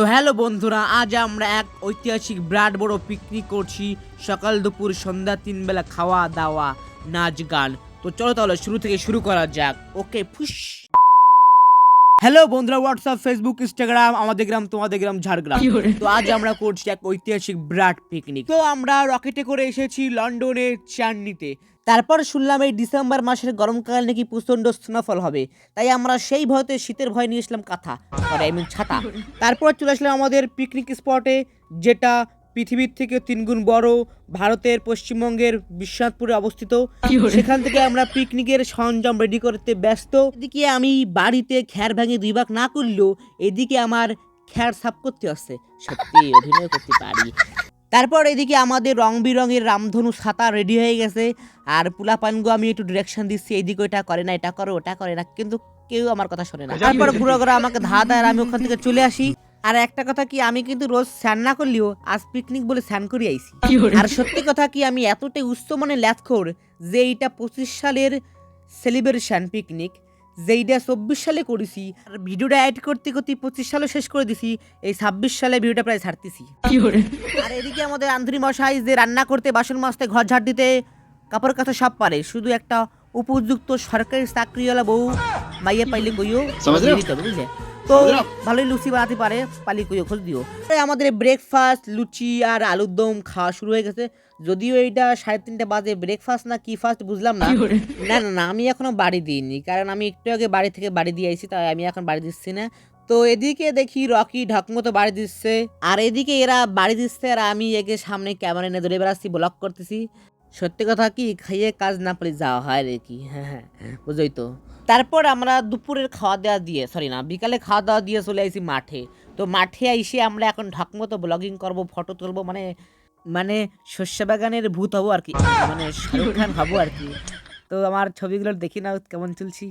তো হ্যালো বন্ধুরা, আজ আমরা এক ঐতিহাসিক বিরাট বড় পিকনিক করছি। সকাল দুপুর সন্ধ্যা তিন বেলা খাওয়া দাওয়া, নাচ গান। তো চলো তাহলে শুরু থেকে শুরু করা যাক। ওকে ফুস হ্যালো বন্ধুরা হোয়াটসঅ্যাপ ফেসবুক ইনস্টাগ্রাম আমাদের গ্রাম তোমাদের গ্রাম ঝাড়গ্রাম। তো আজ আমরা করছি এক ঐতিহাসিক বিরাট পিকনিক তো আমরা রকেটে করে এসেছি লন্ডনে চার্নিতে তারপর শুনলাম এই ডিসেম্বর মাসের গরমকাল নাকি প্রচণ্ড স্নোফল হবে। তাই আমরা সেই ভয়তে শীতের ভয় নিয়ে এসলাম কাঁথা। আর এমনি ছাতা। তারপর চলে আসলাম আমাদের পিকনিক স্পটে যেটা পৃথিবীর থেকে তিনগুণ বড় ভারতের পশ্চিমবঙ্গের বিশ্বনাথপুরে অবস্থিত। সেখান থেকে আমরা পিকনিকের সরঞ্জাম রেডি করতে ব্যস্ত। এদিকে আমি বাড়িতে খ্যার ভাঙে দুই ভাগ না করলেও এদিকে আমার খ্যার সাফ করতে আসছে। সত্যি অভিনয় করতে পারি। তারপর এদিকে আমাদের রং বেরঙের রামধনু ছাতা রেডি হয়ে গেছে। আর পুলাপানগো আমি একটু ডিরেকশন দিচ্ছি এইদিকে ওটা করে না এটা করো ওটা করে না কিন্তু কেউ আমার কথা শোনে না। তারপর বুড়ো করে আমাকে ধা দেয় আর আমি ওখান থেকে চলে আসি। আর একটা কথা কি আমি কিন্তু রোজ স্নান না করলেও আজ পিকনিক বলে স্নান করে আইছি। আর সত্যি কথা কি আমি এতটাই উচ্চ মানে ল্যাথখোর যে এইটা পঁচিশ সালের সেলিব্রেশন পিকনিক যেইটা চব্বিশ সালে করেছি। আর ভিডিওটা অ্যাড করতে করতে পঁচিশ সালে শেষ করে দিছি এই ছাব্বিশ সালে ভিডিওটা প্রায় ছাড়তেছি। আর এদিকে আমাদের আন্ধ্রি মশাই যে রান্না করতে বাসন মাজতে ঘর ঝাড় দিতে কাপড় কাচা সব পারে। শুধু একটা উপযুক্ত সরকারি চাকরিওয়ালা বউ মাইয়া পাইলে কইও হবে, বুঝলে? তো ভালোই লুচি বানাতে পারে পালি কইও খোঁজ দিও। আমাদের ব্রেকফাস্ট লুচি আর আলুর দম খাওয়া শুরু হয়ে গেছে। যদিও এইটা সাড়ে তিনটে বাজে ব্রেকফাস্ট না কি ফার্স্ট বুঝলাম না। না না না আমি এখনও বাড়ি দিইনি। কারণ আমি একটু আগে বাড়ি থেকে বাড়ি দিয়ে আইছি তাই আমি এখন বাড়ি দিচ্ছি না। তো এদিকে দেখি রকি ঢকমতো বাড়ি দিচ্ছে। আর এদিকে এরা বাড়ি দিচ্ছে আর আমি একে সামনে ক্যামেরা নিয়ে ধরে বেড়াচ্ছি ব্লক করতেছি। সত্যি কথা কি খাইয়ে কাজ না পেলে যাওয়া হয় রে কি হ্যাঁ হ্যাঁ বুঝোই তো। তারপর আমরা দুপুরের খাওয়া দাওয়া দিয়ে সরি না, বিকালে খাওয়া দাওয়া দিয়ে চলে আসি মাঠে। তো মাঠে এসে আমরা এখন ঢকমতো ব্লগিং করব ফটো তুলবো মানে মানে শস্য বাগানের ভূত হব আর কি। মানে শাহরুখ খান হব আর কি। তো আমার ছবিগুলো দেখি না কেমন চলছি।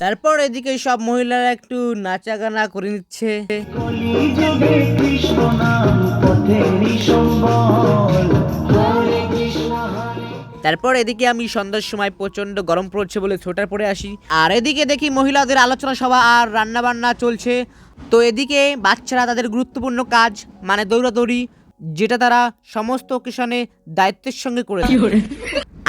তারপর এদিকে সব মহিলারা একটু নাচা গানা করে নিচ্ছে। তারপর এদিকে আমি সন্ধ্যার সময় প্রচণ্ড গরম পড়ছে বলে সোয়েটার পরে আসি। আর এদিকে দেখি মহিলাদের আলোচনা সভা আর রান্না বান্না চলছে। তো এদিকে বাচ্চারা তাদের গুরুত্বপূর্ণ কাজ মানে দৌড়াদৌড়ি যেটা তারা সমস্ত অকেশনে দায়িত্বের সঙ্গে করে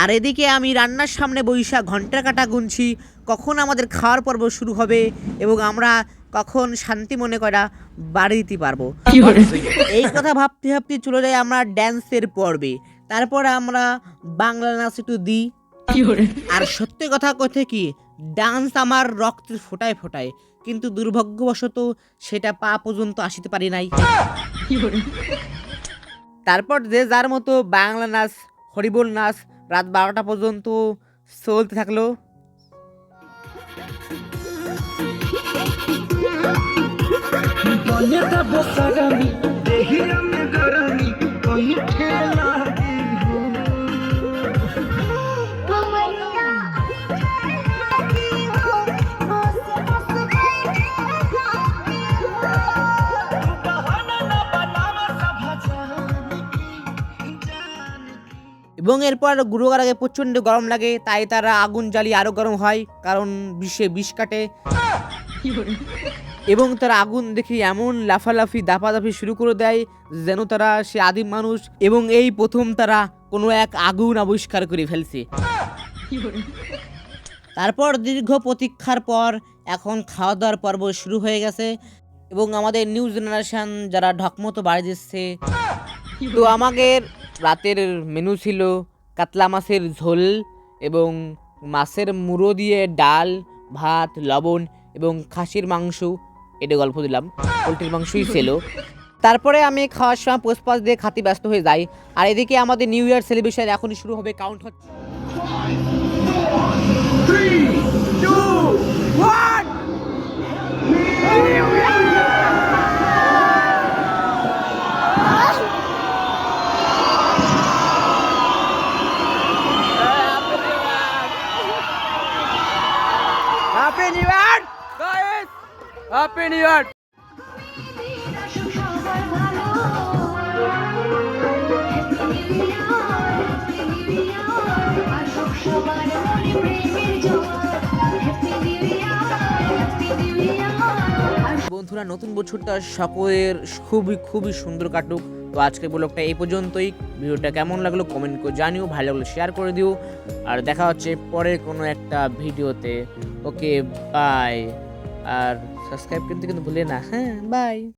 আর এদিকে আমি রান্নার সামনে বৈশা ঘণ্টা কাটা গুনছি কখন আমাদের খাওয়ার পর্ব শুরু হবে এবং আমরা কখন শান্তি মনে করা বাড়ি দিতে পারব এই কথা ভাবতে ভাবতে চলে যাই আমরা ড্যান্সের পর্বে। তারপর আমরা বাংলা নাচ একটু দিই। আর সত্যি কথা কথা কি ডান্স আমার রক্তের ফোটায় ফোটায় কিন্তু দুর্ভাগ্যবশত সেটা পা পর্যন্ত আসিতে পারি নাই। তারপর যে যার মতো বাংলা নাচ হরিবোল নাচ রাত বারোটা পর্যন্ত চলতে থাকল। তব এবং এরপর গুরুবার আগে প্রচণ্ড গরম লাগে, তাই তারা আগুন জ্বালিয়ে আরও গরম হয়, কারণ বিষে বিষ কাটে। এবং তারা আগুন দেখে এমন লাফালাফি দাপাদাফি শুরু করে দেয়, যেন তারা সে আদিম মানুষ। এবং এই প্রথম তারা কোনো এক আগুন আবিষ্কার করে ফেলছে। তারপর দীর্ঘ প্রতীক্ষার পর এখন খাওয়া দাওয়ার পর্ব শুরু হয়ে গেছে। এবং আমাদের নিউ জেনারেশন যারা ঢকমতো বাড়ি দিচ্ছে, তো আমাদের রাতের মেনু ছিল কাতলা মাছের ঝোল এবং মাছের মুড়ো দিয়ে ডাল, ভাত, লবণ এবং খাসির মাংস। এটা গল্প দিলাম। পোলট্রির মাংসই ছিল। তারপরে আমি খাওয়ার সময় পোস্টপাস দিয়ে খাতি ব্যস্ত হয়ে যাই। আর এদিকে আমাদের নিউ ইয়ার সেলিব্রেশন এখনই শুরু হবে কাউন্ট হচ্ছে happy new year guys happy new year বন্ধুরা, নতুন বছরটা সকলের খুবই খুবই সুন্দর কাটুক। তো আজকে ব্লগটা এই পর্যন্তই। ভিডিওটা কেমন লাগল কমেন্ট করে জানিও, ভালো লাগল শেয়ার করে দিও। আর দেখা হচ্ছে পরের কোনো একটা ভিডিওতে। ওকে বাই আর সাবস্ক্রাইব কিন্তু কিন্তু ভুলে না হ্যাঁ বাই